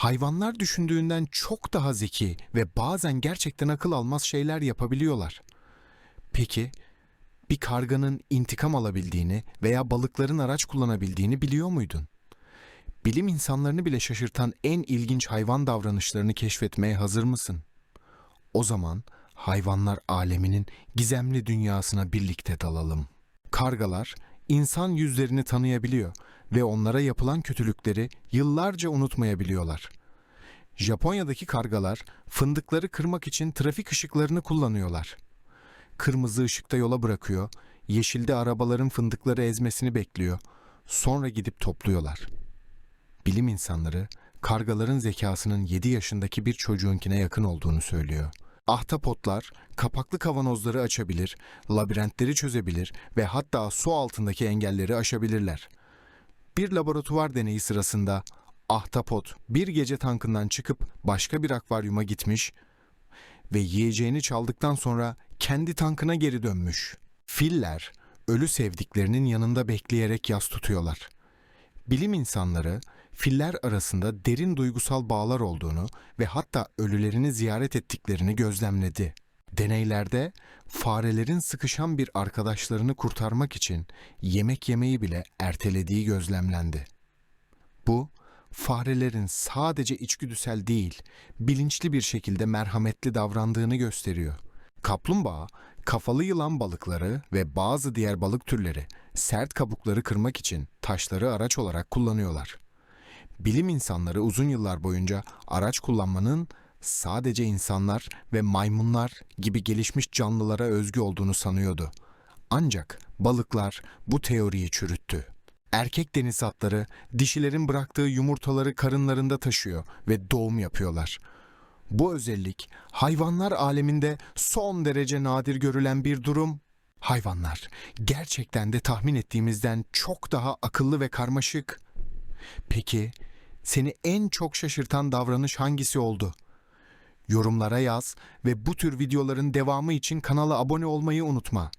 hayvanlar düşündüğünden çok daha zeki ve bazen gerçekten akıl almaz şeyler yapabiliyorlar. Peki bir karganın intikam alabildiğini veya balıkların araç kullanabildiğini biliyor muydun? Bilim insanlarını bile şaşırtan en ilginç hayvan davranışlarını keşfetmeye hazır mısın? O zaman hayvanlar aleminin gizemli dünyasına birlikte dalalım. Kargalar insan yüzlerini tanıyabiliyor ve onlara yapılan kötülükleri yıllarca unutmayabiliyorlar. Japonya'daki kargalar fındıkları kırmak için trafik ışıklarını kullanıyorlar. Kırmızı ışıkta yola bırakıyor, yeşilde arabaların fındıkları ezmesini bekliyor. Sonra gidip topluyorlar. Bilim insanları kargaların zekasının 7 yaşındaki bir çocuğunkine yakın olduğunu söylüyor. Ahtapotlar kapaklı kavanozları açabilir, labirentleri çözebilir ve hatta su altındaki engelleri aşabilirler. Bir laboratuvar deneyi sırasında ahtapot bir gece tankından çıkıp başka bir akvaryuma gitmiş ve yiyeceğini çaldıktan sonra kendi tankına geri dönmüş. Filler ölü sevdiklerinin yanında bekleyerek yas tutuyorlar. Bilim insanları filler arasında derin duygusal bağlar olduğunu ve hatta ölülerini ziyaret ettiklerini gözlemledi. Deneylerde farelerin sıkışan bir arkadaşlarını kurtarmak için yemek yemeyi bile ertelediği gözlemlendi. Bu farelerin sadece içgüdüsel değil, bilinçli bir şekilde merhametli davrandığını gösteriyor. Kaplumbağa, kafalı yılan balıkları ve bazı diğer balık türleri sert kabukları kırmak için taşları araç olarak kullanıyorlar. Bilim insanları uzun yıllar boyunca araç kullanmanın sadece insanlar ve maymunlar gibi gelişmiş canlılara özgü olduğunu sanıyordu. Ancak balıklar bu teoriyi çürüttü. Erkek deniz atları dişilerin bıraktığı yumurtaları karınlarında taşıyor ve doğum yapıyorlar. Bu özellik hayvanlar aleminde son derece nadir görülen bir durum. Hayvanlar gerçekten de tahmin ettiğimizden çok daha akıllı ve karmaşık. Peki seni en çok şaşırtan davranış hangisi oldu? Yorumlara yaz ve bu tür videoların devamı için kanala abone olmayı unutma.